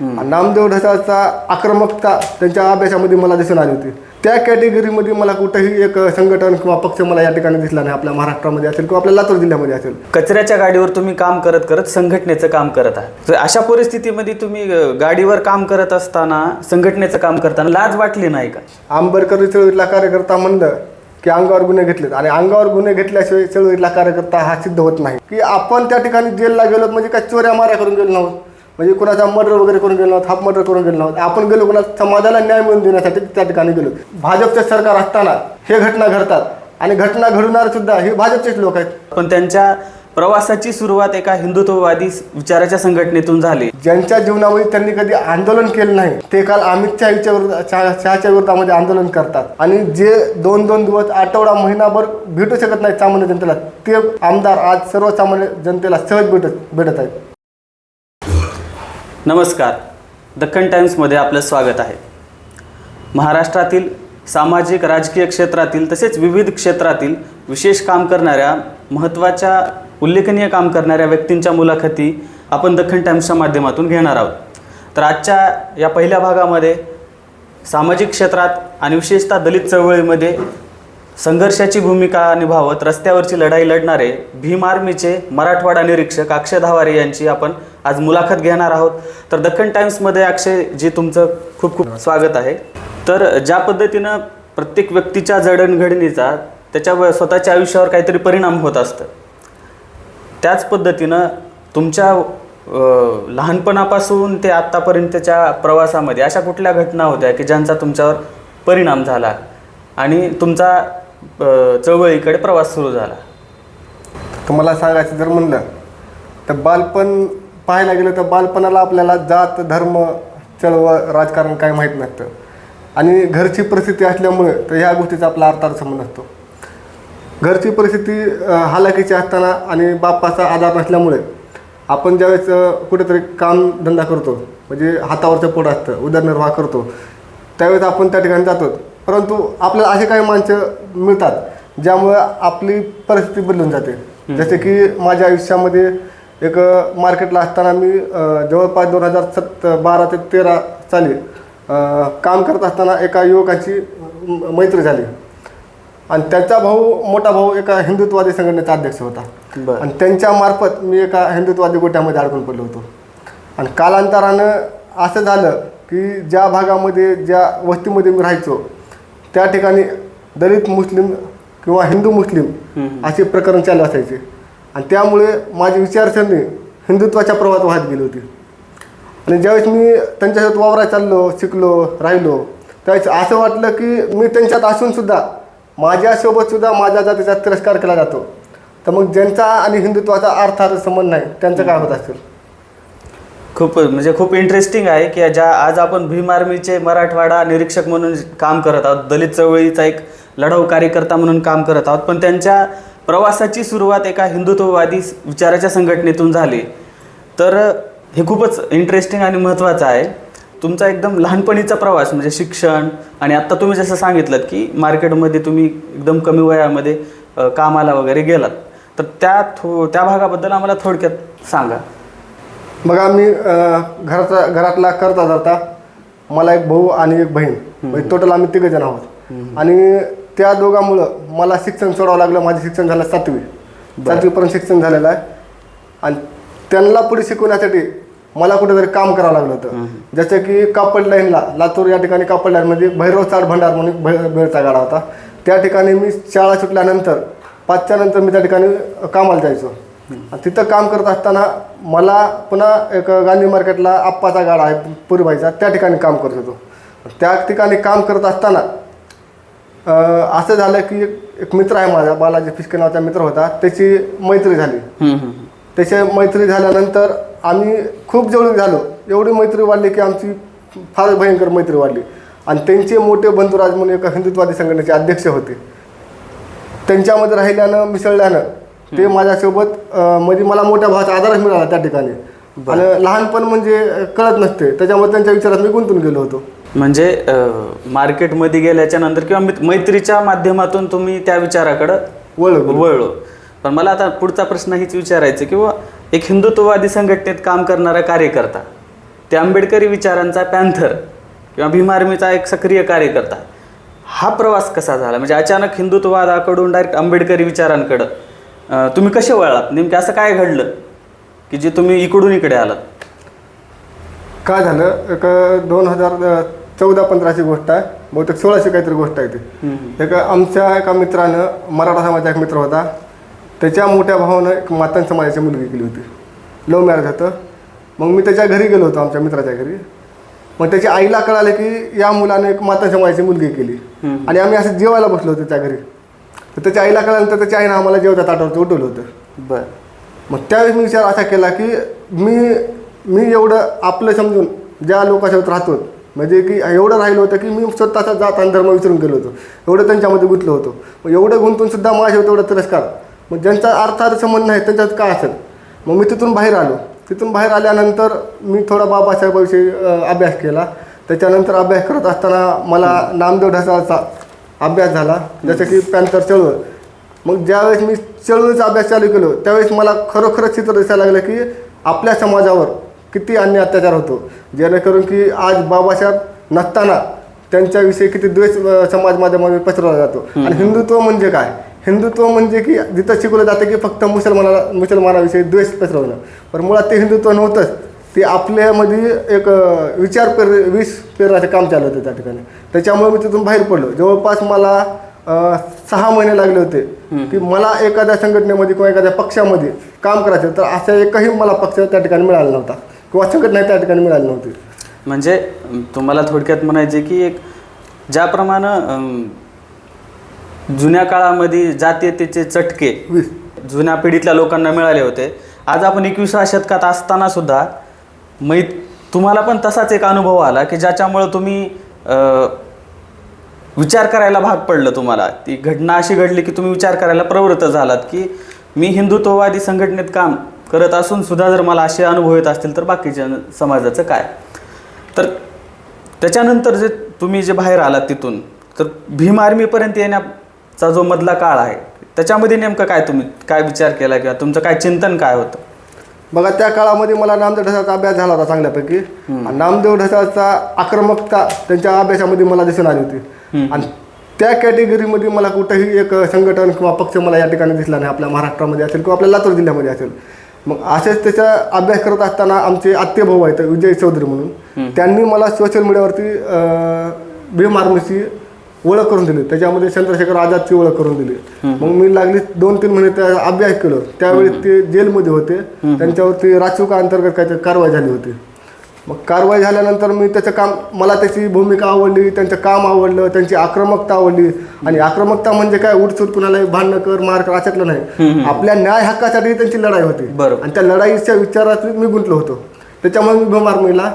नामदेव ढसाचा आक्रमकता त्यांच्या अभ्यासामध्ये मला दिसून आली होती. त्या कॅटेगरीमध्ये मला कुठंही एक संघटन किंवा पक्ष मला या ठिकाणी दिसला नाही आपल्या महाराष्ट्रामध्ये असेल किंवा आपल्या लातूर जिल्ह्यामध्ये असेल. कचऱ्याच्या गाडीवर तुम्ही काम करत करत संघटनेचं काम करत आहात. तर अशा परिस्थितीमध्ये तुम्ही गाडीवर काम करत असताना संघटनेचं काम करताना लाज वाटली नाही का? आंबेडकरी चळवळीतला कार्यकर्ता म्हणलं की अंगावर गुन्हे घेतलेत. आणि अंगावर गुन्हे घेतल्याशिवाय चळवळीतला कार्यकर्ता हा सिद्ध होत नाही. की आपण त्या ठिकाणी जेलला गेलो म्हणजे काय चोऱ्या माऱ्या करून गेलो नव्हत? म्हणजे कुणाचा मर्डर वगैरे करून गेलो नव्हत हाफ मर्डर करून गेलो नव्हत आपण गेलो कुणा समाजाला न्याय मिळवून देण्यासाठी त्या ठिकाणी गेलो. भाजपचं सरकार असताना हे घटना घडतात आणि घटना घडवणार सुद्धा हे भाजपचेच लोक आहेत. पण त्यांच्या प्रवासाची सुरुवात एका हिंदुत्ववादी विचाराच्या संघटनेतून झाली. ज्यांच्या जीवनामध्ये त्यांनी कधी आंदोलन केलं नाही ते काल अमित शहाच्या विरुद्ध शहा- शहाच्या विरोधामध्ये आंदोलन करतात. आणि जे दोन दोन दिवस आठवडा महिनाभर भेटू शकत नाही सामान्य जनतेला ते आमदार आज सर्वसामान्य जनतेला सहज भेटत भेटत आहेत. नमस्कार. दख्खन टाईम्समध्ये आपलं स्वागत आहे. महाराष्ट्रातील सामाजिक राजकीय क्षेत्रातील तसेच विविध क्षेत्रातील विशेष काम करणाऱ्या महत्त्वाच्या उल्लेखनीय काम करणाऱ्या व्यक्तींच्या मुलाखती आपण दख्खन टाईम्सच्या माध्यमातून घेणार आहोत. तर आजच्या या पहिल्या भागामध्ये सामाजिक क्षेत्रात आणि विशेषतः दलित चळवळीमध्ये संघर्षाची भूमिका निभावत रस्त्यावरची लढाई लढणारे भीम आर्मीचे मराठवाडा निरीक्षक अक्षय धावारे यांची आपण आज मुलाखत घेणार आहोत. तर दख्खन टाइम्समध्ये अक्षय जी तुमचं खूप खूप स्वागत आहे. तर ज्या पद्धतीनं प्रत्येक व्यक्तीच्या जडणघडणीचा त्याच्या व- स्वतःच्या आयुष्यावर काहीतरी परिणाम होत असतं. त्याच पद्धतीनं तुमच्या लहानपणापासून ते आत्तापर्यंतच्या प्रवासामध्ये अशा कुठल्या घटना होत्या की ज्यांचा तुमच्यावर परिणाम झाला आणि तुमचा चळवळीकडे प्रवास सुरू झाला? तर मला सांगायचं जर म्हणलं तर बालपण पाहायला गेलं तर बालपणाला आपल्याला जात धर्म चळवळ राजकारण काय माहीत नसतं. आणि घरची परिस्थिती असल्यामुळे तर ह्या गोष्टीचा आपला अर्थार्थ संबंध असतो. घरची परिस्थिती हालाकीची असताना आणि बापाचा आधार नसल्यामुळे आपण ज्यावेळेस कुठेतरी कामधंदा करतो म्हणजे हातावरचं पोट असतं उदरनिर्वाह करतो त्यावेळेस आपण त्या ठिकाणी जातो. परंतु आपल्याला असे काही माणसं मिळतात ज्यामुळं आपली परिस्थिती बदलून जाते. जसे की माझ्या आयुष्यामध्ये एक मार्केटला असताना मी जवळपास दोन हजार सत्त बारा ते तेरा साली काम करत असताना एका युवकाची मैत्री झाली. आणि त्याचा भाऊ मोठा भाऊ एका हिंदुत्ववादी संघटनेचा अध्यक्ष होता. आणि त्यांच्या मार्फत मी एका हिंदुत्ववादी गोट्यामध्ये अडकून पडलो होतो. आणि कालांतरानं असं झालं की ज्या भागामध्ये ज्या वस्तीमध्ये मी राहायचो त्या ठिकाणी दलित मुस्लिम किंवा हिंदू मुस्लिम असे प्रकरण चालू असायचे. आणि त्यामुळे माझी विचारसरणी हिंदुत्वाच्या प्रवाहात वाहत गेली होती. आणि ज्यावेळेस मी त्यांच्यासोबत वावरात चाललो शिकलो राहिलो त्यावेळेस असं वाटलं की मी त्यांच्यात असूनसुद्धा माझ्यासोबतसुद्धा माझ्या जातीचा तिरस्कार केला जातो. तर मग ज्यांचा आणि हिंदुत्वाचा अर्थाचा संबंध नाही त्यांचं काय होत असेल? खूप म्हणजे खूप इंटरेस्टिंग आहे की ज्या आज आपण भीम आर्मीचे मराठवाडा निरीक्षक म्हणून काम करत आहोत दलित चळवळीचा एक लढाऊ कार्यकर्ता म्हणून काम करत आहोत पण त्यांच्या प्रवासाची सुरुवात एका हिंदुत्ववादी विचाराच्या संघटनेतून झाली. तर हे खूपच इंटरेस्टिंग आणि महत्त्वाचं आहे. तुमचा एकदम लहानपणीचा प्रवास म्हणजे शिक्षण आणि आत्ता तुम्ही जसं सांगितलं की मार्केटमध्ये तुम्ही एकदम कमी वयामध्ये कामाला वगैरे गेलात. तर त्या थो त्या भागाबद्दल आम्हाला थोडक्यात सांगा. बघा मी अं, घराचा घरातला करता जाता मला एक भाऊ आणि एक बहीण. म्हणजे टोटल आम्ही तिघ जण आहोत. आणि त्या दोघांमुळं मला शिक्षण सोडावं लागलं माझं शिक्षण झालं सातवी. सातवीपर्यंत शिक्षण झालेलं आहे. आणि त्यांना पुढे शिकवण्यासाठी मला कुठेतरी काम करावं लागलं होतं. जसं की कापड लाईनला लातूर या ठिकाणी कापड लाईनमध्ये भैरव चाड भंडार म्हणून भै- भेळचा गाडा होता. त्या ठिकाणी मी शाळा सुटल्यानंतर पाचच्या नंतर मी त्या ठिकाणी कामाला जायचो. आणि तिथं काम करत असताना मला पुन्हा एक गांधी मार्केटला आप्पाचा गाडा आहे पुरीबाईचा त्या ठिकाणी काम करत होतो. त्या ठिकाणी काम करत असताना असं झालं की एक- मित्र आहे माझा बालाजी फिस्के नावाचा मित्र होता त्याची मैत्री झाली. हम्म, हम्म, हम्म. त्याची मैत्री झाल्यानंतर आम्ही खूप जवळ झालो. एवढी मैत्री वाढली की आमची फार भयंकर मैत्री वाढली. आणि त्यांचे मोठे बंधुराज म्हणून एका हिंदुत्वादी संघटनेचे अध्यक्ष होते. त्यांच्यामध्ये राहिल्यानं मिसळल्यानं ते माझ्यासोबत म्हणजे मला मोठ्या भावाचा आधारच मिळाला त्या ठिकाणी. आणि लहानपण म्हणजे कळत नसते. त्याच्यामुळे त्यांच्या विचारात मी गुंतून गेलो होतो. म्हणजे मार्केटमध्ये गेल्याच्यानंतर किंवा मित- मैत्रीच्या माध्यमातून तुम्ही त्या विचाराकडं वळलो. वळलो. पण मला आता पुढचा प्रश्न हीच विचारायचं किंवा एक हिंदुत्ववादी संघटनेत काम करणारा कार्यकर्ता ते आंबेडकरी विचारांचा पॅन्थर किंवा भीम आर्मीचा एक सक्रिय कार्यकर्ता हा प्रवास कसा झाला? म्हणजे अचानक हिंदुत्ववादाकडून डायरेक्ट आंबेडकरी विचारांकडं तुम्ही कसे वळलात? नेमकं असं काय घडलं की जे तुम्ही इकडून इकडे आलात? काय झालं? एक दोन हजार चौदा पंधराची गोष्ट आहे. बहुतेक सोळाशे काहीतरी गोष्ट आहे ती. एक आमच्या एका मित्रानं मराठा समाजाचा एक मित्र होता. त्याच्या मोठ्या भावानं एक मातंग समाजाची मुलगी केली होती. लव्ह मॅरेज होतं. मग मी त्याच्या घरी गेलो होतो आमच्या मित्राच्या घरी. मग त्याच्या आईला कळालं की या मुलाने एक मातंग समाजाची मुलगी केली. आणि आम्ही असं जेवायला बसलो होतो त्या घरी. तर त्याच्या आईला कळाल्यानंतर त्याच्या आईनं आम्हाला जेवत्या ताटावरती उठवलं होतं. बरं. मग त्यावेळेस मी विचार असा केला की मी मी एवढं आपलं समजून ज्या लोकांसोबत राहतो म्हणजे की एवढं राहिलं होतं की मी स्वतःचा जात आणि धर्म विसरून गेलो होतो. एवढं त्यांच्यामध्ये गुंतलो होतो. मग एवढं गुंतून सुद्धा माझ्यावर तेवढा तिरस्कार. मग ज्यांचा अर्थार्थ संबंध नाही त्यांच्यात काय असेल? मग मी तिथून बाहेर आलो. तिथून बाहेर आल्यानंतर मी थोडा बाबासाहेबाविषयी अभ्यास केला. त्याच्यानंतर अभ्यास करत असताना मला नामदेव ढसाळचा अभ्यास झाला. जसं की पॅन्थर चळवळ. मग ज्यावेळेस मी चळवळीचा अभ्यास चालू केलो त्यावेळेस मला खरोखरच चित्र दिसायला लागलं की आपल्या समाजावर किती अन्य अत्याचार होतो? जेणेकरून की आज बाबासाहेब नसताना त्यांच्याविषयी किती द्वेष समाज माध्यमामध्ये पसरवला जातो. आणि हिंदुत्व म्हणजे काय? हिंदुत्व म्हणजे की जिथं शिकवलं जातं की फक्त मुसलमानाला मुसलमानाविषयी द्वेष पसरवणं. पण मुळात ते हिंदुत्व नव्हतंच. ते आपल्यामध्ये एक विचार पेर वीस पेरण्याचं काम चालू होतं त्या ठिकाणी. त्याच्यामुळे मी तिथून बाहेर पडलो. जवळपास मला सहा महिने लागले होते. की मला एखाद्या संघटनेमध्ये किंवा एखाद्या पक्षामध्ये काम करायचं तर असा एकही मला पक्ष त्या ठिकाणी मिळाला नव्हता. किंवा संघटना त्या ठिकाणी मिळाली नव्हती. म्हणजे तुम्हाला थोडक्यात म्हणायचे की एक ज्याप्रमाणे जुन्या काळामध्ये जातीयतेचे चटके वीस. जुन्या पिढीतल्या लोकांना मिळाले होते. आज आपण एकविसाव्या शतकात असताना सुद्धा मै तुम्हाला पण तसाच एक अनुभव आला की ज्याच्यामुळं तुम्ही अं, विचार करायला भाग पडलं तुम्हाला. ती घटना अशी घडली की तुम्ही विचार करायला प्रवृत्त झालात की मी हिंदुत्ववादी संघटनेत काम करत असून सुद्धा जर मला असे अनुभव येत असतील तर बाकीच्या समाजाचं काय? तर त्याच्यानंतर जे तुम्ही जे बाहेर आलात तिथून तर भीम आर्मीपर्यंत येण्याचा जो मधला काळ आहे त्याच्यामध्ये नेमकं काय तुम्ही काय विचार केला किंवा तुमचं काय चिंतन काय होतं? बघा त्या काळामध्ये मला नामदेव ढसाचा अभ्यास झाला होता चांगल्यापैकी. आणि नामदेव ढसाचा आक्रमकता त्यांच्या अभ्यासामध्ये मला दिसून आली होती. आणि त्या कॅटेगरीमध्ये मला कुठंही एक संघटन किंवा पक्ष मला या ठिकाणी दिसला नाही आपल्या महाराष्ट्रामध्ये असेल किंवा आपल्या लातूर जिल्ह्यामध्ये असेल. मग असेच त्याचा अभ्यास करत असताना आमचे आत्ते भाऊ आहेत विजय चौधरी म्हणून त्यांनी मला सोशल मीडियावरती अं, भीम आर्मीची ओळख करून दिली. त्याच्यामध्ये चंद्रशेखर आझादची ओळख करून दिली. मग मी लागली दोन तीन महिने त्या अभ्यास केलो. त्यावेळी ते जेलमध्ये होते. त्यांच्यावरती राचुका अंतर्गत काहीतरी कारवाई झाली होती. मग कारवाई झाल्यानंतर मी त्याचं काम मला त्याची भूमिका आवडली त्यांचं काम आवडलं त्यांची आक्रमकता आवडली. आणि आक्रमकता म्हणजे काय? उठसूट कुणाला भांडणं कर मार कर अशातलं नाही. आपल्या न्याय हक्कासाठी त्यांची लढाई होती. बरोबर. आणि त्या लढाईच्या विचारात मी गुंतलो होतो. त्याच्यामुळे मी भीम आर्मीला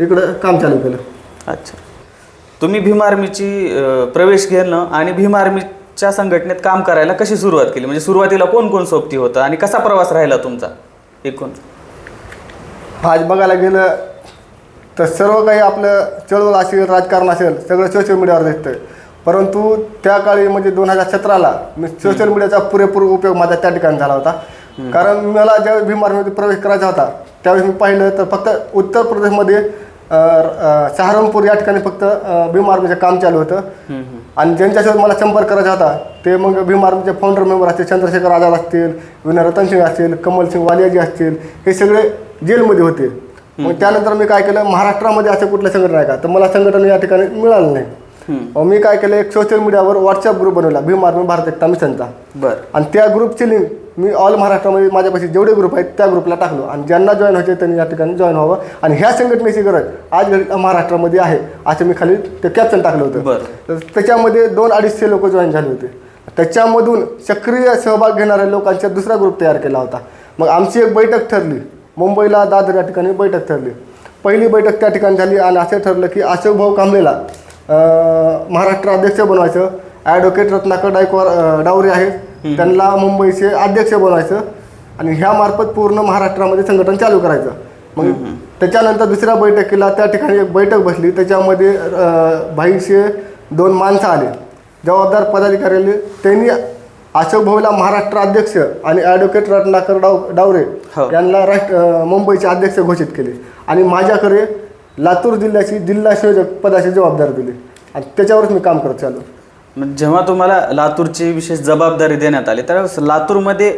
इकडं काम चालू केलं. अच्छा. तुम्ही भीम आर्मीची प्रवेश घेणं आणि भीम आर्मीच्या संघटनेत काम करायला कशी सुरुवात केली? म्हणजे सुरुवातीला कोण कोण सोबती होतं आणि कसा प्रवास राहिला तुमचा? एकूण. आज बघायला गेलं तर सर्व काही आपलं चळवळ असेल राजकारण असेल सगळं सोशल मीडियावर दिसतंय. परंतु त्या काळी म्हणजे दोन हजार सतराला मी सोशल मीडियाचा पुरेपूर उपयोग माझा त्या ठिकाणी झाला होता. कारण मला ज्यावेळी भीम आर्मीमध्ये प्रवेश करायचा होता त्यावेळेस मी पाहिलं तर फक्त उत्तर प्रदेशमध्ये सहारनपूर या ठिकाणी फक्त भीम आर्मीचं काम चालू होतं. आणि ज्यांच्यासोबत मला संपर्क करायचा होता ते मग भीम आर्मीचे फाउंडर मेंबर असतील चंद्रशेखर आझाद असतील विनय रतन सिंग असतील कमल सिंग वालियाजी असतील हे सगळे जेलमध्ये होते. मग त्यानंतर मी काय केलं महाराष्ट्रामध्ये असं कुठलं संघटन आहे का? तर मला संघटन या ठिकाणी मिळालं नाही. मग मी काय केलं एक सोशल मीडियावर व्हॉट्सअप ग्रुप बनवला भीम आर्मी भारत एकता मिशनचा. बरं. आणि त्या ग्रुपची लिंक मी ऑल महाराष्ट्रामध्ये माझ्यापाशी जेवढे ग्रुप आहेत त्या ग्रुपला टाकलो. आणि ज्यांना जॉईन व्हायचे त्यांनी या ठिकाणी जॉईन व्हावं. आणि ह्या संघटनेची गरज आज घडी महाराष्ट्रामध्ये आहे असं मी खाली ते कॅप्शन टाकलं होतं. बरं. तर त्याच्यामध्ये दोन अडीचशे लोक जॉईन झाले होते. त्याच्यामधून सक्रिय सहभाग घेणाऱ्या लोकांचा दुसरा ग्रुप तयार केला होता. मग आमची एक बैठक ठरली. मुंबईला दादर या ठिकाणी बैठक ठरली. पहिली बैठक त्या ठिकाणी झाली आणि असं ठरलं की अशोक भाऊ कांबलेला अं, महाराष्ट्र अध्यक्ष बनवायचं. ॲडव्होकेट रत्नाकर डायकवार डावरे आहेत. त्यांना मुंबईचे अध्यक्ष बनवायचं आणि ह्या मार्फत पूर्ण महाराष्ट्रामध्ये संघटन चालू करायचं. मग त्याच्यानंतर दुसऱ्या बैठकीला त्या ठिकाणी एक बैठक बसली. त्याच्यामध्ये बाईशे दोन माणसं आले. जबाबदार पदाधिकारी आले त्यांनी अशोक भाऊला महाराष्ट्र अध्यक्ष आणि ॲडव्होकेट रत्नाकर डाव डावरे हो. यांना राष्ट्र मुंबईचे अध्यक्ष घोषित केले. आणि माझ्याकडे लातूर जिल्ह्याची जिल्हा संयोजक पदाची जबाबदारी दिली. आणि त्याच्यावरच मी काम करत चालू मग जेव्हा तुम्हाला लातूरची विशेष जबाबदारी देण्यात आली त्यावेळेस लातूरमध्ये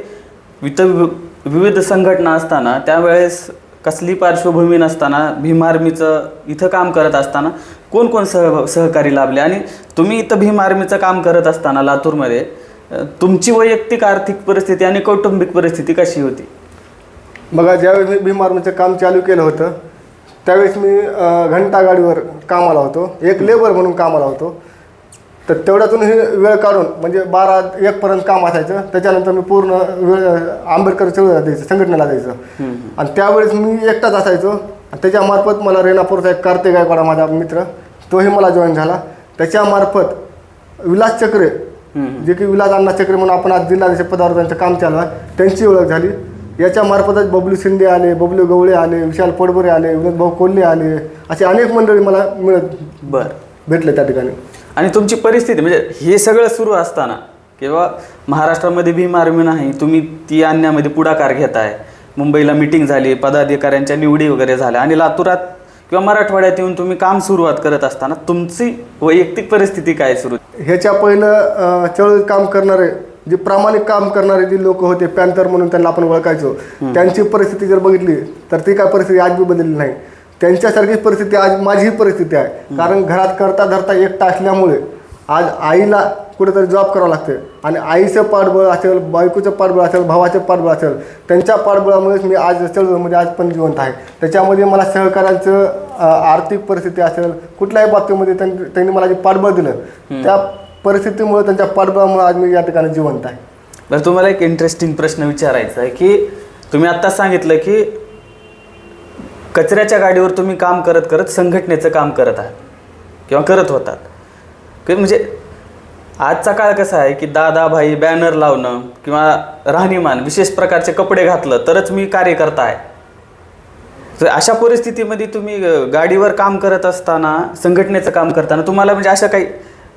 वित विविध संघटना असताना त्यावेळेस कसली पार्श्वभूमी नसताना भीम आर्मीचं इथं काम करत असताना कोण कोण सह सहकारी लाभले? आणि तुम्ही इथं भीम आर्मीचं काम करत असताना लातूरमध्ये तुमची वैयक्तिक आर्थिक परिस्थिती आणि कौटुंबिक परिस्थिती कशी होती? बघा ज्यावेळेस मी भीम आर्मीचं काम चालू केलं होतं त्यावेळेस मी अं, घंटा गाडीवर कामाला होतो. एक लेबर म्हणून कामाला होतो. तर तेवढ्यातून हे वेळ काढून म्हणजे बारा एकपर्यंत काम असायचं. त्याच्यानंतर मी पूर्ण वेळ आंबेडकर चळवळीला द्यायचं संघटनेला द्यायचं आणि त्यावेळेस मी एकटाच असायचो. आणि त्याच्यामार्फत मला रेणापूरचा एक कार्तिक गायकवाड माझा मित्र तोही मला जॉईन झाला. त्याच्यामार्फत विलास चक्रे जे की विलास अण्णा चक्रे म्हणून आपण आज जिल्हाध्यक्ष पदावर त्यांचं काम चालू आहे. त्यांची ओळख झाली. याच्या मार्फतच बबलू शिंदे आले बबलू गवळे आले विशाल पडबरे आले विनोद भाऊ कोल्हे आले असे अनेक मंडळी मला मिळत बरं. भेटले त्या ठिकाणी. आणि तुमची परिस्थिती म्हणजे हे सगळं सुरू असताना किंवा महाराष्ट्रामध्ये भीम आर्मी नाही तुम्ही ती आणण्यामध्ये पुढाकार घेताय. मुंबईला मिटिंग झाली पदाधिकाऱ्यांच्या निवडी वगैरे झाल्या आणि लातूरात किंवा मराठवाड्यात येऊन तुम्ही काम सुरुवात करत असताना तुमची वैयक्तिक परिस्थिती काय सुरू? ह्याच्या पहिलं चळवळीत काम करणारे जे प्रामाणिक काम करणारे जे लोक होते पॅन्थर म्हणून त्यांना आपण ओळखायचो त्यांची परिस्थिती जर बघितली तर ती काय परिस्थिती आज बी बदलली नाही. त्यांच्यासारखीच परिस्थिती आज माझीही परिस्थिती आहे. कारण घरात करता धरता एकटा असल्यामुळे आज आईला कुठेतरी जॉब करावं लागते आणि आईचं पाठबळ असेल बायकोचं पाठबळ असेल भावाचं पाठबळ असेल त्यांच्या पाठबळामुळेच मी आज चळवळीमध्ये आज पण जिवंत आहे. त्याच्यामध्ये मला सहकाऱ्यांचं अं, आर्थिक परिस्थिती असेल कुठल्याही बाबतीमध्ये त्यांनी त्यांनी मला जे पाठबळ दिलं त्या परिस्थितीमुळे त्यांच्या पाठबळामुळे आज मी या ठिकाणी जिवंत आहे. बरं तुम्हाला एक इंटरेस्टिंग प्रश्न विचारायचा आहे की तुम्ही आत्ताच सांगितलं की कचऱ्याच्या गाडीवर तुम्ही काम करत करत संघटनेचं काम करत आहात. किंवा करत होतात. की म्हणजे आजचा काळ कसा आहे की दादा भाई बॅनर लावणं किंवा राहणीमान विशेष प्रकारचे कपडे घातलं तरच मी कार्यकर्ता आहे. तर अशा परिस्थितीमध्ये तुम्ही गाडीवर काम करत असताना संघटनेचं काम करताना तुम्हाला म्हणजे अशा काही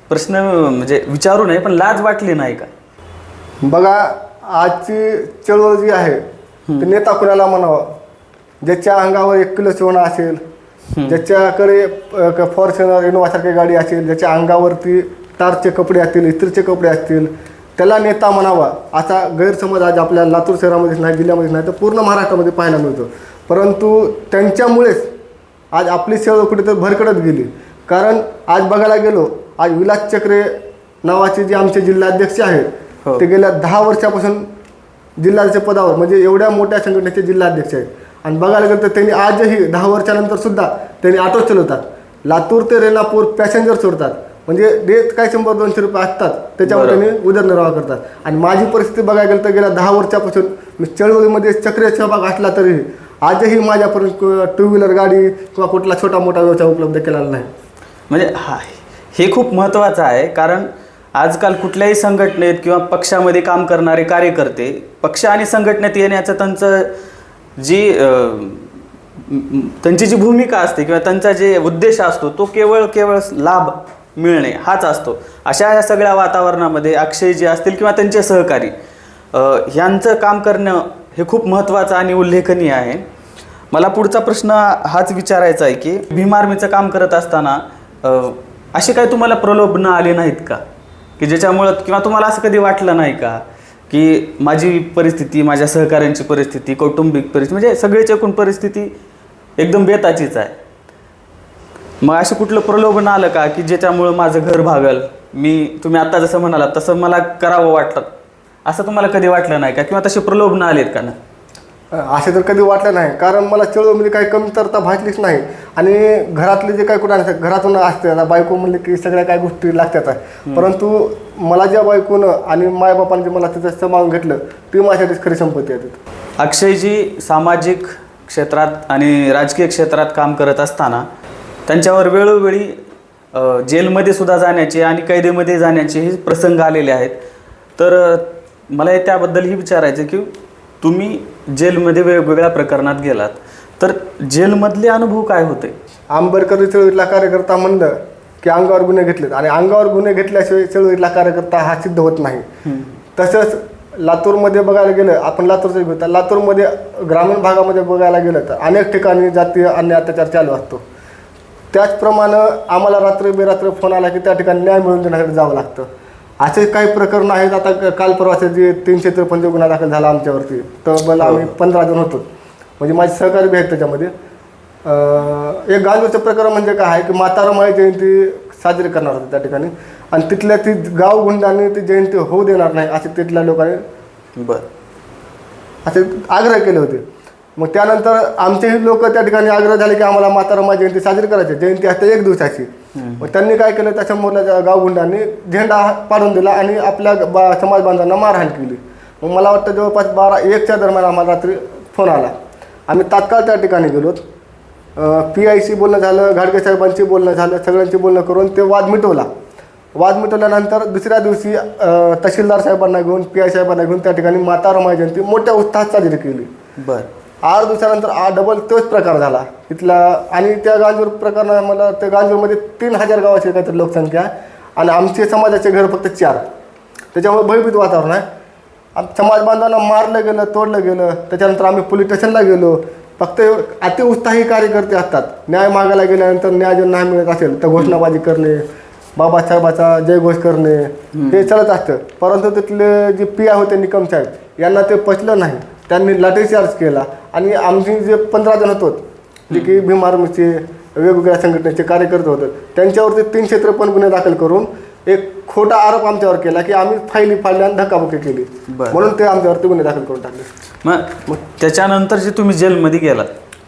प्रश्न म्हणजे विचारू नये पण लाज वाटली नाही का? बघा आजची चळवळ जी आहे ती नेता कुणाला म्हणावं? ज्याच्या अंगावर एक किलो सोनं असेल ज्याच्याकडे फॉर्च्युनर इनोवासारखी गाडी असेल ज्याच्या अंगावरती टारचे कपडे असतील इस्त्रीचे कपडे असतील त्याला नेता म्हणावा. असा गैरसमज आज आपल्या लातूर शहरामध्येच नाही जिल्ह्यामध्येच नाही तर पूर्ण महाराष्ट्रामध्ये पाहायला मिळतो. परंतु त्यांच्यामुळेच आज आपली सेवा कुठेतरी भरकडत गेली. कारण आज बघायला गेलो आज विलास चक्रे नावाचे जे आमचे जिल्हाध्यक्ष आहेत हो. ते गेल्या दहा वर्षापासून जिल्ह्याच्या पदावर म्हणजे एवढ्या मोठ्या संघटनेचे जिल्हाध्यक्ष आहेत. आणि बघायला गेलं तर त्यांनी आजही दहा वर्षानंतर सुद्धा त्यांनी ऑटो चालवतात. लातूर ते रेणापूर पॅसेंजर सोडतात. म्हणजे रेट काय शंभर दोनशे रुपये असतात त्याच्यावर. त्यांनी उदरनिर्वाह करतात. आणि माझी परिस्थिती बघायला गेलं तर गेल्या दहा वर्षापासून मी चळवळीमध्ये चक्रीय सहभाग असला तरी आजही माझ्यापर्यंत टू व्हीलर गाडी किंवा कुठला छोटा मोठा व्यवसाय उपलब्ध केलेला नाही. म्हणजे हा हे खूप महत्त्वाचं आहे. कारण आजकाल कुठल्याही संघटनेत किंवा पक्षामध्ये काम करणारे कार्यकर्ते पक्ष आणि संघटनेत येण्याचं त्यांचं जी त्यांची जी भूमिका असते किंवा त्यांचा जे उद्देश असतो तो केवळ केवळ लाभ मिळणे हाच असतो. अशा या सगळ्या वातावरणामध्ये अक्षय जे असतील किंवा त्यांचे सहकारी यांचं ह्यांचं काम करणं हे खूप महत्त्वाचं आणि उल्लेखनीय आहे. मला पुढचा प्रश्न हाच विचारायचा आहे की भीम आर्मीचं काम करत असताना असे काही तुम्हाला प्रलोभनं आले नाहीत का? की ज्याच्यामुळं किंवा तुम्हाला असं कधी वाटलं नाही का? की माझी परिस्थिती माझ्या सहकाऱ्यांची परिस्थिती कौटुंबिक परिस्थिती म्हणजे सगळीच एकूण परिस्थिती एकदम बेताचीच आहे. मग असं कुठलं प्रलोभन आलं का की ज्याच्यामुळं माझं घर भागल? मी तुम्ही आता जसं म्हणाला तसं मला करावं वाटलं. असं तुम्हाला कधी वाटलं नाही का? किंवा तसे प्रलोभनं आलेत का ना? असे तर कधी वाटलं नाही कारण मला चळवळीमध्ये काही कमतरता भासलीच नाही आणि घरातले जे काही कुठं असतात घरातून असते आता बायको म्हणले की सगळ्या काही गोष्टी लागतात. परंतु मला ज्या बायकोनं आणि मायबापाने जे मला तिथं समावून घेतलं ती माझ्यासाठी खरी संपत्ती आहे. अक्षयजी सामाजिक क्षेत्रात आणि राजकीय क्षेत्रात काम करत असताना त्यांच्यावर वेळोवेळी जेलमध्ये सुद्धा जाण्याचे आणि कैदेमध्ये जाण्याचे हे प्रसंग आलेले आहेत तर मला हे त्याबद्दलही विचारायचं की तुम्ही जेलमध्ये वेगवेगळ्या प्रकरणात गेलात तर जेलमधले अनुभव काय होते? आंबेडकर चळवळीतला कार्यकर्ता म्हणलं की अंगावर गुन्हे घेतलेत. आणि अंगावर गुन्हे घेतल्याशिवाय चळवळीतला कार्यकर्ता हा सिद्ध होत नाही. तसंच लातूरमध्ये बघायला गेलं आपण लातूरचं घेऊ तर लातूरमध्ये ग्रामीण भागामध्ये बघायला गेलं तर अनेक ठिकाणी जातीय अन्याय अत्याचार चालू असतो. त्याचप्रमाणे आम्हाला रात्र बेरात्र फोन आला की त्या ठिकाणी न्याय मिळवून देण्यासाठी जावं लागतं. असे काही प्रकरण आहेत. आता क- काल परवाचे जे तीनशे त्रेपन्न जो गुन्हा दाखल झाला आमच्यावरती. तब्बल आम्ही पंधरा जण होतो. म्हणजे माझे सहकारी बी आहेत त्याच्यामध्ये. अं, एक गांजूचं प्रकरण म्हणजे काय आहे की मातारमाई जयंती साजरी करणार होते त्या ठिकाणी. आणि तिथल्या ती गाव गुंडांनी ती जयंती होऊ देणार नाही असे तिथल्या लोकांनी बरं. असे आग्रह केले होते. मग त्यानंतर आमचेही लोक त्या ठिकाणी आग्रह झाले की आम्हाला मातारामा जयंती साजरी करायची. जयंती असते एक दिवसाची. मग त्यांनी काय केलं? त्याच्यामुळे गाव गुंडांनी झेंडा पाडून दिला आणि आपल्या बा समाज बांधवांना मारहाण केली. मग मला वाटतं जवळपास बारा एकच्या दरम्यान आम्हाला रात्री फोन आला. आम्ही तात्काळ त्या ठिकाणी गेलो. पी आय सी बोलणं झालं घाडगे साहेबांची बोलणं झालं सगळ्यांची बोलणं करून ते वाद मिटवला. वाद मिटवल्यानंतर दुसऱ्या दिवशी तहसीलदार साहेबांना घेऊन पी आय साहेबांना घेऊन त्या ठिकाणी माता रमाई जयंती मोठ्या उत्साहात साजरी केली. बरं. आठ दिवसानंतर आ डबल तोच प्रकार झाला. तिथला आणि त्या गांजूर प्रकरणा मला त्या गांजूरमध्ये तीन हजार गावाची काहीतरी लोकसंख्या आणि आमचे समाजाचे घर फक्त चार. त्याच्यामुळे भयभीत वातावरण आहे. आम- समाज बांधवांना मारलं गेलं तोडलं गेलं त्याच्यानंतर आम्ही पोलीस स्टेशनला गेलो. फक्त अतिउत्साही कार्यकर्ते असतात. न्याय मागायला गेल्यानंतर न्याय जर नाही मिळत असेल तर घोषणाबाजी करणे बाबासाहेबाचा जयघोष करणे हे चालत असतं. परंतु तिथले जे पी आय होते निकम साहेब यांना ते पचलं नाही. त्यांनी लाठीचार्ज केला. आणि आमची जे पंधरा जण होतो जे की भीम आर्मीचे वेगवेगळ्या संघटनेचे कार्यकर्ते होते त्यांच्यावरती तीनशे त्रेपन्न गुन्हे दाखल करून एक खोटा आरोप आमच्यावर केला की आम्ही फायली फाडल्या आणि धक्काबुक्की केली. बरं. म्हणून ते आमच्यावरती गुन्हे दाखल करून टाकले. मग मग त्याच्यानंतर जे तुम्ही जेलमध्ये गेलात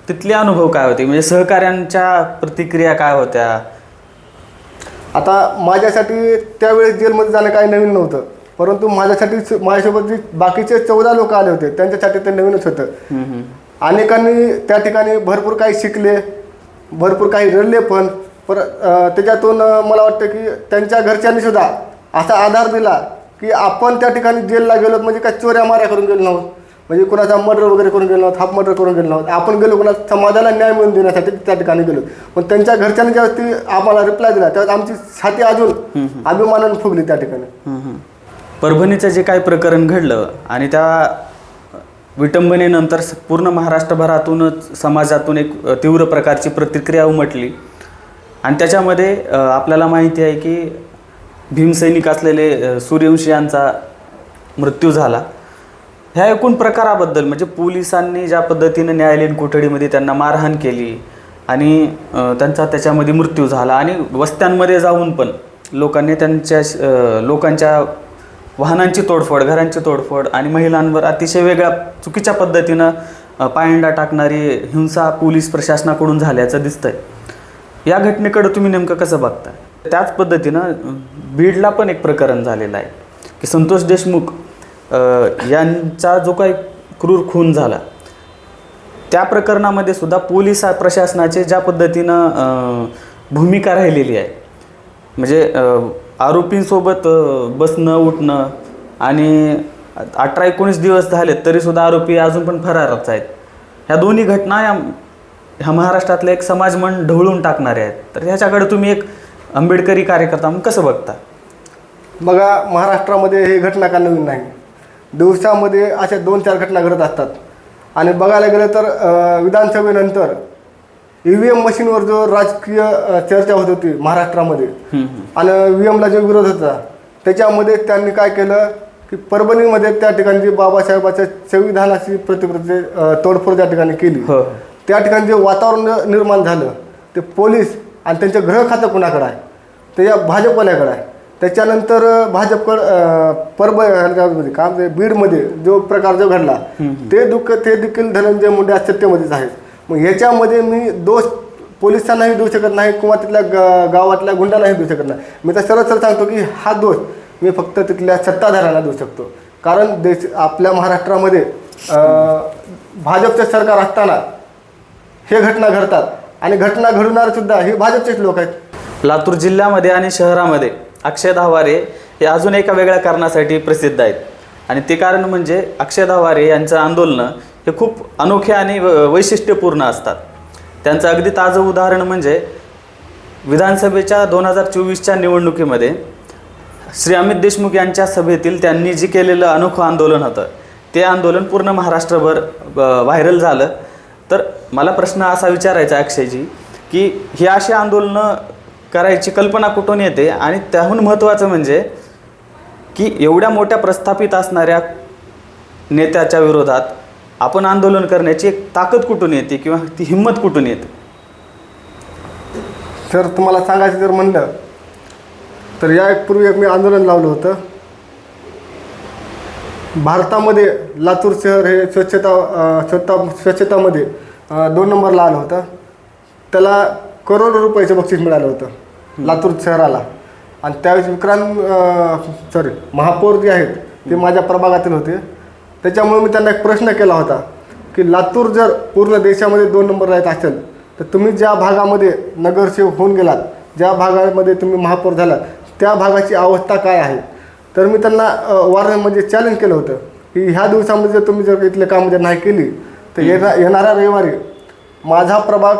तिथले अनुभव काय होते? म्हणजे सहकाऱ्यांच्या प्रतिक्रिया काय होत्या? आता माझ्यासाठी त्यावेळेस जेलमध्ये जाणं काही नवीन नव्हतं. परंतु माझ्यासाठी माझ्यासोबत जे बाकीचे चौदा लोक आले होते त्यांच्यासाठी ते नवीनच होतं. अनेकांनी त्या ठिकाणी भरपूर काही शिकले भरपूर काही रडले पण पर त्याच्यातून मला वाटतं की त्यांच्या घरच्यांनी सुद्धा असा आधार दिला की आपण त्या ठिकाणी जेलला गेलो म्हणजे काय चोऱ्या माऱ्या करून गेलो नव्हत. म्हणजे कुणाचा मर्डर वगैरे करून गेलो नव्हत हाफ मर्डर करून गेलो नव्हत. आपण गेलो कुणा समाजाला न्याय मिळवून देण्यासाठी त्या ठिकाणी गेलो. पण त्यांच्या घरच्यांनी ज्यावेळेस ती आम्हाला रिप्लाय दिला त्यावेळेस आमची छाती अजून अभिमानाने फुगली त्या ठिकाणी. परभणीचं जे काही प्रकरण घडलं आणि त्या विटंबनेनंतर पूर्ण महाराष्ट्रभरातूनच समाजातून एक तीव्र प्रकारची प्रतिक्रिया उमटली. आणि त्याच्यामध्ये आपल्याला माहिती आहे की भीमसैनिक असलेले सूर्यवंशी यांचा मृत्यू झाला. ह्या एकूण प्रकाराबद्दल म्हणजे पोलिसांनी ज्या पद्धतीनं न्यायालयीन कोठडीमध्ये त्यांना मारहाण केली आणि त्यांचा त्याच्यामध्ये मृत्यू झाला आणि वस्त्यांमध्ये जाऊन पण लोकांनी त्यांच्या लोकांच्या वाहनांची तोडफोड घरांची तोडफोड आणि महिलांवर अतिशय वेगळ्या चुकीच्या पद्धतीनं पायंडा टाकणारी हिंसा पोलीस प्रशासनाकडून झाल्याचं दिसतंय. या घटनेकडं तुम्ही नेमकं कसं बघता त्याच पद्धतीनं बीडला पण एक प्रकरण झालेलं आहे की संतोष देशमुख यांचा जो काही क्रूर खून झाला त्या प्रकरणामध्ये सुद्धा पोलीस प्रशासनाचे ज्या पद्धतीनं भूमिका राहिलेली आहे म्हणजे आरोपींसोबत बसणं उठणं आणि अठरा एकोणीस दिवस झालेत तरीसुद्धा आरोपी अजून पण फरारच आहेत. ह्या दोन्ही घटना या ह्या महाराष्ट्रातलं एक समाज मन ढवळून टाकणारे आहेत. तर ह्याच्याकडे तुम्ही एक आंबेडकरी कार्यकर्ता म्हणून कसं बघता? बघा महाराष्ट्रामध्ये हे घटना का नवीन नाही? दिवसामध्ये अशा दोन चार घटना घडत असतात. आणि बघायला गेलं तर विधानसभेनंतर ई व्ही एम मशीनवर जो राजकीय अं, चर्चा होत होती महाराष्ट्रामध्ये. आणि व्ही एमला जो विरोध होता त्याच्यामध्ये त्यांनी काय केलं की परभणीमध्ये त्या ठिकाणी जे बाबासाहेबाच्या संविधानाची प्रतिकृती अं, तोडफोड त्या ठिकाणी केली. हो. त्या ठिकाणी जे वातावरण निर्माण झालं ते पोलीस आणि त्यांचं गृह खातं कुणाकडे आहे? ते या भाजपवाल्याकडे आहे. त्याच्यानंतर भाजपकडं परब ह्याच्यामध्ये काय म्हणते, बीडमध्ये जो प्रकार जो घडला ते दुःख ते देखील धनंजय मुंडे आज सत्तेमध्येच आहेत. मग ह्याच्यामध्ये मी दोष पोलिसांनाही देऊ शकत नाही किंवा तिथल्या ग गावातल्या गुंडांनाही देऊ शकत नाही. मी तर सरळ सरळ सांगतो की हा दोष मी फक्त तिथल्या सत्ताधाऱ्यांना देऊ शकतो. कारण देश आपल्या महाराष्ट्रामध्ये भाजपचं सरकार असताना हे घटना घडतात आणि घटना घडवणारे सुद्धा हे भाजपचेच लोक आहेत. लातूर जिल्ह्यामध्ये आणि शहरामध्ये अक्षय धावारे हे अजून एका वेगळ्या कारणासाठी प्रसिद्ध आहेत. आणि ते कारण म्हणजे अक्षय धावारे यांचं आंदोलनं हे खूप अनोखे आणि व- वैशिष्ट्यपूर्ण असतात. त्यांचं अगदी ताजं उदाहरण म्हणजे विधानसभेच्या दोन हजार चोवीसच्या निवडणुकीमध्ये श्री अमित देशमुख यांच्या सभेतील त्यांनी जे केलेलं अनोखं आंदोलन होतं ते आंदोलन पूर्ण महाराष्ट्रभर व्हायरल झालं. तर मला प्रश्न असा विचारायचा अक्षयजी की ही अशी आंदोलनं करायची कल्पना कुठून येते? आणि त्याहून महत्त्वाचं म्हणजे की एवढ्या मोठ्या प्रस्थापित असणाऱ्या नेत्याच्या विरोधात आपण आंदोलन करण्याची एक ताकद कुठून येते किंवा ती हिंमत कुठून येते? सर तुम्हाला सांगायचं जर म्हणलं तर या एक पूर्वी एक मी आंदोलन लावलं होतं. भारतामध्ये लातूर शहर हे स्वच्छता स्वच्छता स्वच्छतामध्ये दोन नंबरला आलं होतं. त्याला करोडो रुपयाचं बक्षीस मिळालं होतं लातूर शहराला. आणि त्यावेळेस विक्रांत सॉरी महापौर जे आहेत ते माझ्या प्रभागातील होते. त्याच्यामुळे मी त्यांना एक प्रश्न केला होता की लातूर जर पूर्ण देशामध्ये दोन नंबरला येत असेल तर तुम्ही ज्या भागामध्ये नगरसेवक होऊन गेलात ज्या भागामध्ये तुम्ही महापौर झालात त्या भागाची अवस्था काय आहे? तर मी त्यांना वार म्हणजे चॅलेंज केलं होतं की ह्या दिवसामध्ये जर तुम्ही जर इथले कामं जर नाही केली तर येणा येणाऱ्या रविवारी माझा प्रभाग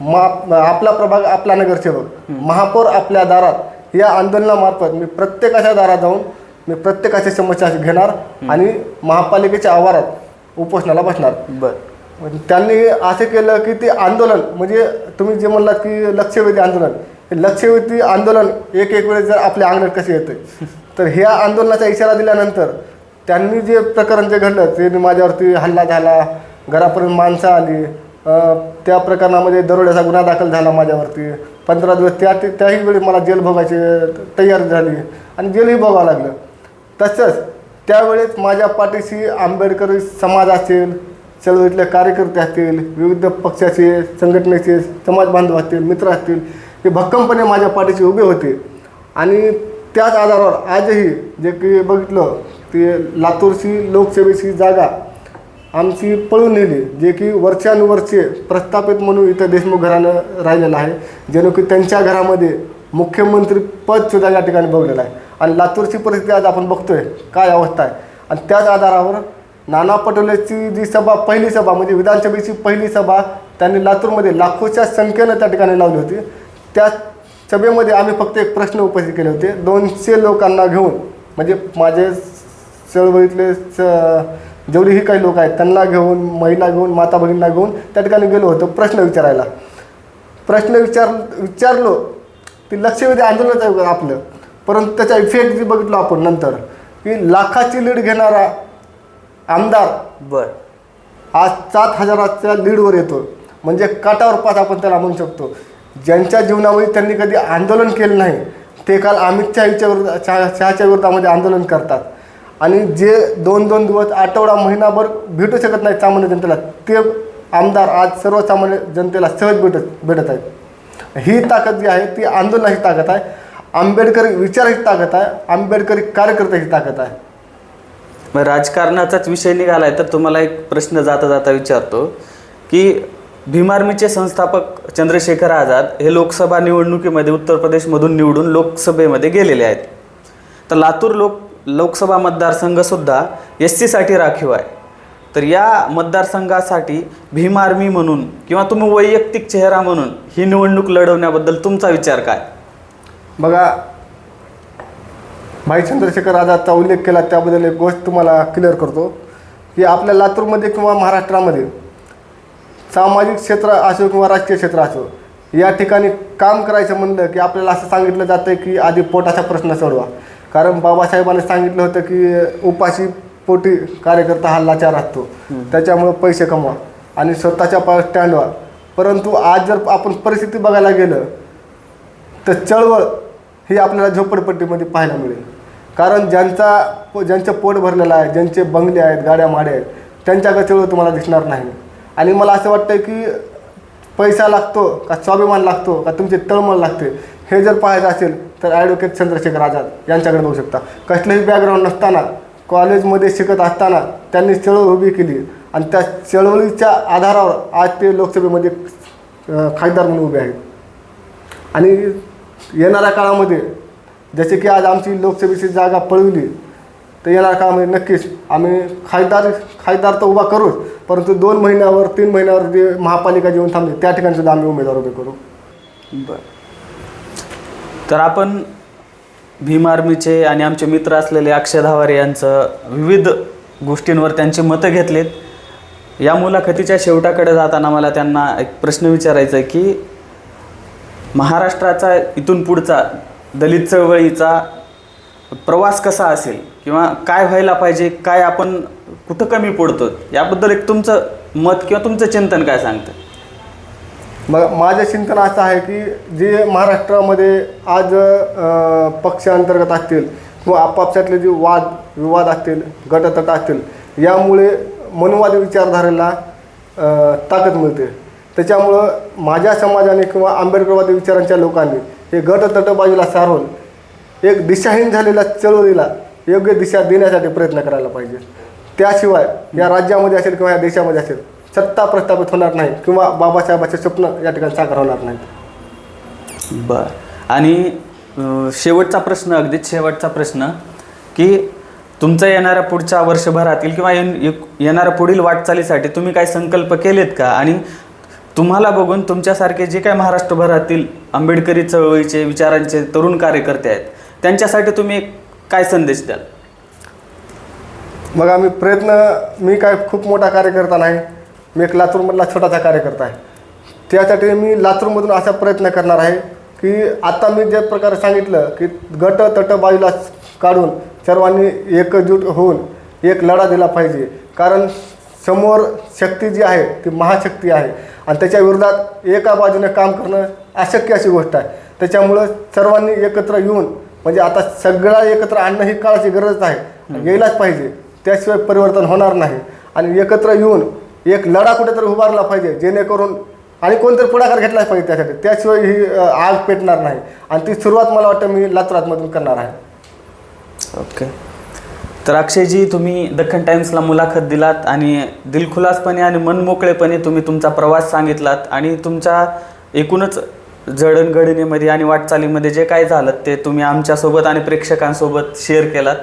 मा आपला प्रभाग आपला नगरसेवक महापौर आपल्या दारात या आंदोलनामार्फत मी प्रत्येकाच्या दारात जाऊन मी प्रत्येकाच्या समस्या घेणार आणि महापालिकेच्या आवारात उपोषणाला बसणार. बरं. म्हणजे त्यांनी असं केलं की ते आंदोलन म्हणजे तुम्ही जे म्हणलात की लक्षवेधी आंदोलन हे लक्षवेधी आंदोलन एक एक वेळेस जर आपल्या अंगणात कसे येतं तर ह्या आंदोलनाचा इशारा दिल्यानंतर त्यांनी जे प्रकरण जे घडलं ते माझ्यावरती हल्ला झाला घरापर्यंत माणसं आली त्या प्रकरणामध्ये दरोड्याचा गुन्हा दाखल झाला माझ्यावरती. पंधरा दिवस त्या त्याही वेळी मला जेल भोगायची तयारी झाली आणि जेलही भोगावं लागलं. तसंच त्यावेळेस माझ्या पाठीशी आंबेडकरी समाज असेल चळवळीतले कार्यकर्ते असतील विविध पक्षाचे संघटनेचे समाज बांधव असतील मित्र असतील हे भक्कमपणे माझ्या पाठीशी उभे होते. आणि त्याच आधारावर आजही जे की बघितलं ते लातूरची लोकसेवेची जागा आमची पळून नेली जे की वर्षानुवर्षे प्रस्थापित म्हणून इथं देशमुख घरानं राहिलेलं आहे जणू की त्यांच्या घरामध्ये मुख्यमंत्री पद सुद्धा या ठिकाणी बघलेलं आहे. आणि लातूरची परिस्थिती आज आपण बघतोय काय अवस्था आहे. आणि त्याच आधारावर नाना पटोलेची जी सभा पहिली सभा म्हणजे विधानसभेची पहिली सभा त्यांनी लातूरमध्ये लाखोच्या संख्येनं त्या ठिकाणी लावली होती. त्या सभेमध्ये आम्ही फक्त एक प्रश्न उपस्थित केले होते. दोनशे लोकांना घेऊन म्हणजे माझे चळवळीतले स- जेवढीही काही लोक आहेत त्यांना घेऊन महिला घेऊन माता भगिनींना घेऊन त्या ठिकाणी गेलो होतो प्रश्न विचारायला. प्रश्न विचार विचारलो ती लक्षवेधी आंदोलनच आपलं. परंतु त्याचा इफेक्ट जे बघितलो आपण नंतर की लाखाची लीड घेणारा आमदार बरं. आज सात हजाराच्या लीडवर येतो. म्हणजे काटावर पाच आपण त्याला म्हणू शकतो. ज्यांच्या जीवनामध्ये त्यांनी कधी आंदोलन केलं नाही ते काल अमित शहाच्या विरुद्ध शहा शहाच्या विरोधामध्ये आंदोलन करतात. आणि जे दोन दोन दिवस आठवडा महिनाभर भेटू शकत नाही सामान्य जनतेला ते आमदार आज सर्वसामान्य जनतेला सहज भेटत भेटत आहेत. ही ताकद जी आहे ती आंदोलनाची ताकद आहे. आंबेडकर विचाराची ताकद आहे आंबेडकरी कार्यकर्त्याची ताकद आहे. मग राजकारणाचाच विषय निघालाय तर तुम्हाला एक प्रश्न जाता जाता विचारतो की भीम आर्मीचे संस्थापक चंद्रशेखर आझाद हे लोकसभा निवडणुकीमध्ये उत्तर प्रदेशमधून निवडून लोकसभेमध्ये गेलेले आहेत. तर लातूर लोक लोकसभा मतदारसंघसुद्धा एस सीसाठी राखीव आहे. तर या मतदारसंघासाठी भीम आर्मी म्हणून किंवा तुम्ही वैयक्तिक चेहरा म्हणून ही निवडणूक लढवण्याबद्दल तुमचा विचार काय? बघा भाई चंद्रशेखर आझादचा उल्लेख केला त्याबद्दल एक गोष्ट तुम्हाला क्लिअर करतो की आपल्या लातूरमध्ये किंवा महाराष्ट्रामध्ये सामाजिक क्षेत्र असो किंवा राजकीय क्षेत्र असो या ठिकाणी काम करायचं म्हणलं की आपल्याला असं सांगितलं जातं की आधी पोटाचा प्रश्न सोडवा. कारण बाबासाहेबांनी सांगितलं होतं की उपाशी पोटी कार्यकर्ता हा लाचार असतो. त्याच्यामुळं पैसे कमवा आणि स्वतःच्या पाय स्टँड व्हा. परंतु आज जर आपण परिस्थिती बघायला गेलं तर चळवळ ही आपल्याला झोपडपट्टीमध्ये पाहायला मिळेल. कारण ज्यांचा ज्यांचं पोट भरलेलं आहे ज्यांचे बंगले आहेत गाड्या माड्या आहेत त्यांच्याकडे चळवळ तुम्हाला दिसणार नाही. आणि मला असं वाटतं की पैसा लागतो का स्वाभिमान लागतो का तुमची तळमळ लागते हे जर पाहायचं असेल तर ॲडव्होकेट चंद्रशेखर आझाद यांच्याकडे बघू शकता. कसलंही बॅकग्राऊंड नसताना कॉलेजमध्ये शिकत असताना त्यांनी चळवळ उभी केली आणि त्या चळवळीच्या आधारावर आज ते लोकसभेमध्ये खासदार म्हणून उभे आहेत. आणि येणाऱ्या काळामध्ये जसे की आज आमची लोकसभेची जागा पळवली तर येणाऱ्या काळामध्ये नक्कीच आम्ही खासदार खासदार तर उभा करूच परंतु दोन महिन्यावर तीन महिन्यावर जे महापालिका येऊन थांबली त्या ठिकाणी सुद्धा आम्ही उमेदवार उभे करू. बर. तर आपण भीम आर्मीचे आणि आमचे मित्र असलेले अक्षय धावारे यांचं विविध गोष्टींवर त्यांची मतं घेतलेत. या मुलाखतीच्या शेवटाकडे जाताना मला त्यांना एक प्रश्न विचारायचा आहे की महाराष्ट्राचा इथून पुढचा दलित चळवळीचा प्रवास कसा असेल किंवा काय व्हायला पाहिजे काय आपण कुठं कमी पडतो याबद्दल एक तुमचं मत किंवा तुमचं चिंतन काय सांगतं? मग माझं चिंतन असं आहे की जे महाराष्ट्रामध्ये आज पक्षांतर्गत असतील किंवा आपापसातले जे वाद विवाद असतील गटतट असतील यामुळे मनुवादी विचारधारेला ताकद मिळते. त्याच्यामुळं माझ्या समाजाने किंवा आंबेडकरवादी विचारांच्या लोकांनी हे गट बाजूला सारून एक दिशाहीन झालेल्या चळवळीला योग्य दिशा देण्यासाठी प्रयत्न करायला पाहिजे. त्याशिवाय या राज्यामध्ये असेल किंवा या देशामध्ये असेल सत्ता प्रस्थापित होणार नाही किंवा बाबासाहेबाचे स्वप्न या ठिकाणी साकार होणार नाहीत. बर. आणि शेवटचा प्रश्न अगदीच शेवटचा प्रश्न की तुमच्या येणाऱ्या पुढच्या वर्षभरातील किंवा ये- येणाऱ्या पुढील वाटचालीसाठी तुम्ही काय संकल्प केलेत का? आणि तुम्हाला बघून तुमच्यासारखे जे काय महाराष्ट्रभरातील आंबेडकरी चळवळीचे विचारांचे तरुण कार्यकर्ते आहेत त्यांच्यासाठी तुम्ही एक काय संदेश द्याल? मग आम्ही प्रयत्न मी काय खूप मोठा कार्यकर्ता नाही मी एक लातूरमधला छोटासा कार्यकर्ता आहे. त्यासाठी मी लातूरमधून असा प्रयत्न करणार आहे की आत्ता मी ज्या प्रकारे सांगितलं की गट तट बाजूला काढून सर्वांनी एकजूट होऊन एक लढा दिला पाहिजे. कारण समोर शक्ती जी आहे ती महाशक्ती आहे. आणि त्याच्या विरोधात एका बाजूने काम करणं अशक्य अशी गोष्ट आहे. त्याच्यामुळं सर्वांनी एकत्र येऊन म्हणजे आता सगळा एकत्र आणणं ही काळाची गरज आहे. यायलाच पाहिजे. त्याशिवाय परिवर्तन होणार नाही. आणि एकत्र येऊन एक लढा कुठेतरी उभारला पाहिजे जेणेकरून आणि कोणतरी पुढाकार घेतलाच पाहिजे त्यासाठी. त्याशिवाय ही आग पेटणार नाही. आणि ती सुरुवात मला वाटतं मी लातूरातमधून करणार आहे. ओके. तर अक्षयजी तुम्ही दख्खन टाइम्सला मुलाखत दिलात आणि दिलखुलासपणे आणि मनमोकळेपणे तुम्ही तुमचा प्रवास सांगितलात आणि तुमच्या एकूणच जडणघडणीमध्ये आणि वाटचालीमध्ये जे काय झालं ते तुम्ही आमच्यासोबत आणि प्रेक्षकांसोबत शेअर केलात.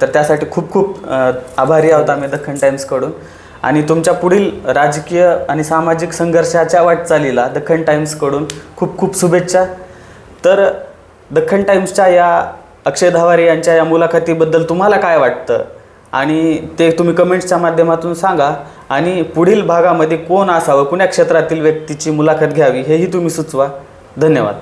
तर त्यासाठी खूप खूप आभारी आहोत आम्ही दख्खन टाइम्सकडून. आणि तुमच्या पुढील राजकीय आणि सामाजिक संघर्षाच्या वाटचालीला दख्खन टाइम्सकडून खूप खूप शुभेच्छा. तर दख्खन टाइम्सच्या या अक्षय धावारे यांच्या या मुलाखतीबद्दल तुम्हाला काय वाटतं? आणि ते तुम्ही कमेंट्सच्या माध्यमातून सांगा. आणि पुढील भागामध्ये कोण असावं कुण्या क्षेत्रातील व्यक्तीची मुलाखत घ्यावी हेही तुम्ही सुचवा. धन्यवाद.